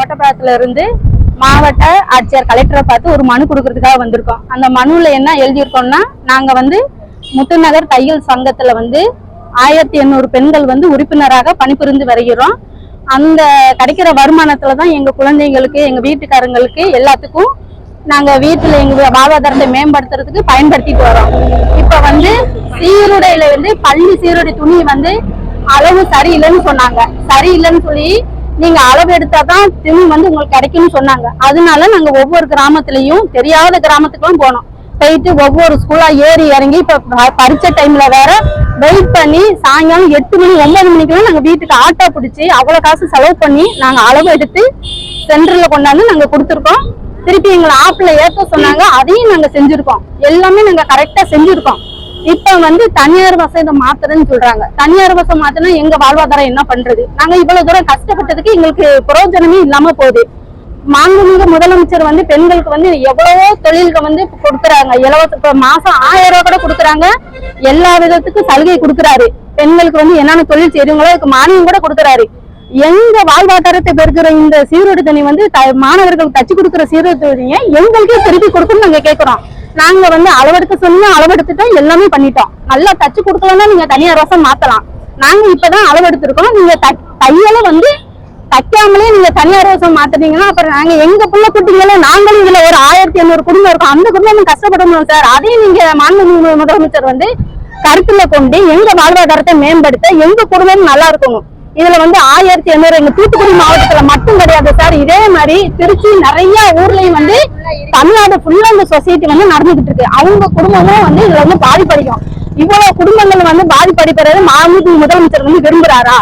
கிராமத்துல இருந்து மாவட்ட ஆட்சியர் கலெக்டரை பார்த்து ஒரு மனு கொடுக்கறதுக்காக வந்திருக்கோம். அந்த மனுவில் என்ன எழுதியிருக்கோம்னா நாங்க வந்து முத்துநகர் தையல் சங்கத்துல வந்து ஆயிரத்தி எண்ணூறு பெண்கள் வந்து உறுப்பினராக பணிபுரிந்து வருகிறோம். அந்த கிடைக்கிற வருமானத்துல தான் எங்க குழந்தைங்களுக்கு எங்க வீட்டுக்காரங்களுக்கு எல்லாத்துக்கும் நாங்க வீட்டுல எங்க வாழ்வாதாரத்தை மேம்படுத்துறதுக்கு பயன்படுத்திட்டு வரோம். இப்ப வந்து சீருடையில வந்து பள்ளி சீருடை துணி வந்து அளவு சரியில்லைன்னு சொன்னாங்க. சரியில்லைன்னு சொல்லி நீங்க அளவு எடுத்தாதான் திமு வந்து உங்களுக்கு கிடைக்கும்னு சொன்னாங்க. அதனால நாங்க ஒவ்வொரு கிராமத்திலயும் தெரியாத கிராமத்துக்குலாம் போனோம். போயிட்டு ஒவ்வொரு ஸ்கூலா ஏறி இறங்கி இப்ப பரிச்ச டைம்ல வேற வெயிட் பண்ணி சாயங்காலம் எட்டு மணி ஒன்பது மணிக்கெல்லாம் நாங்க வீட்டுக்கு ஆட்டோ பிடிச்சி அவ்வளவு காசு செலவு பண்ணி நாங்க அளவு எடுத்து சென்டர்ல கொண்டாந்து நாங்க கொடுத்துருக்கோம். திருப்பி எங்களை ஆப்ல ஏத்த சொன்னாங்க. அதையும் நாங்க செஞ்சிருக்கோம். எல்லாமே நாங்க கரெக்டா செஞ்சிருக்கோம். இப்ப வந்து தனியார் பஸ் இதை மாத்துறேன்னு சொல்றாங்க. தனியார் பஸ் மாத்தினா எங்க வாழ்வாதாரம் என்ன பண்றது? நாங்க இவ்வளவு தூரம் கஷ்டப்பட்டதுக்கு எங்களுக்கு பிரயோஜனமே இல்லாம போகுது. மாண்புமிகு முதலமைச்சர் வந்து பெண்களுக்கு வந்து எவ்வளவோ தொழில்கள் வந்து கொடுக்குறாங்க. இலவச இப்ப மாசம் ஆயிரம் ரூபாய் கூட கொடுக்குறாங்க. எல்லா விதத்துக்கும் சலுகை கொடுக்குறாரு. பெண்களுக்கு வந்து என்னென்ன தொழில் செய்றீங்களோ அதுக்கு மானியம் கூட கொடுக்குறாரு. எங்க வாழ்வாதாரத்தை பெருக்கிற இந்த சீரோடு தண்ணி வந்து த- மாணவர்களுக்கு தச்சு கொடுக்குற சீருடை தண்ணியை எங்களுக்கே திருப்பி கொடுக்கணும்னு நாங்க கேட்கிறோம் நாங்க வந்து அளவெடுக்க சொன்னா அளவெடுத்துட்டோம் எல்லாமே பண்ணிட்டோம். நல்லா தச்சு கொடுக்கலன்னா நீங்க தனியார் ரோசம் மாத்தலாம். நாங்க இப்பதான் அளவெடுத்திருக்கோம். நீங்க த- தையலை வந்து தைக்காமலே நீங்க தனியார் ரோசம் மாத்துனீங்கன்னா அப்புறம் நாங்க எங்க புள்ள குட்டிகள நாங்களும் இதுல ஒரு ஆயிரத்தி எண்ணூறு குடும்பம் இருக்கும். அந்த குடும்பம் கஷ்டப்படணும் சார். அதையும் நீங்க மாண்புமிகு முதலமைச்சர் வந்து கருத்துல கொண்டு எங்க வாழ்வாதாரத்தை மேம்படுத்த எங்க குடும்பம் நல்லா இருக்கணும். இதுல வந்து ஆயிரத்தி எண்ணூறு எங்க தூத்துக்குடி மாவட்டத்துல மட்டும் கிடையாது சார். இதே மாதிரி திருச்சி நிறைய ஊர்லயும் வந்து தமிழ்நாடு ஃபுல்லா இந்த சொசைட்டி வந்து நடந்துகிட்டு இருக்கு. அவங்க குடும்பமும் வந்து இதுல வந்து பாதிப்படையும். இவ்வளவு குடும்பங்கள் வந்து பாதிப்படைகிறது மாநில முதலமைச்சர் வந்து விரும்புறாரா?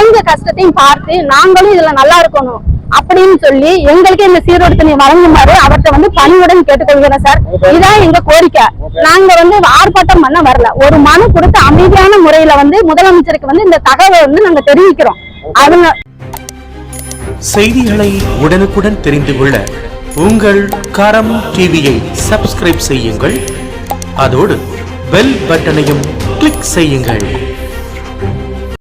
எங்க கஷ்டத்தையும் பார்த்து நாங்களும் இதுல நல்லா இருக்கணும். அப்படின்னு சொல்லி எங்களுக்கு இந்த சீரோடு தண்ணி வழங்குமாறு அவர்கிட்ட வந்து பணியுடன் கேட்டுக்கொள்கிறேன் சார். இதான் எங்க கோரிக்கை. நாங்க வந்து ஆர்ப்பாட்டம் பண்ண வரல. ஒரு மனு கொடுத்து அமைதியான முறையில வந்து முதலமைச்சருக்கு வந்து இந்த தகவலை வந்து நாங்க தெரிவிக்கிறோம். அவங்க செய்திகளை உடனுக்குடன் தெரிந்து கொள்ள உங்கள் கரம் டிவியை சப்ஸ்கிரைப் செய்யுங்கள். அதோடு பெல் பட்டனையும் கிளிக் செய்யுங்கள்.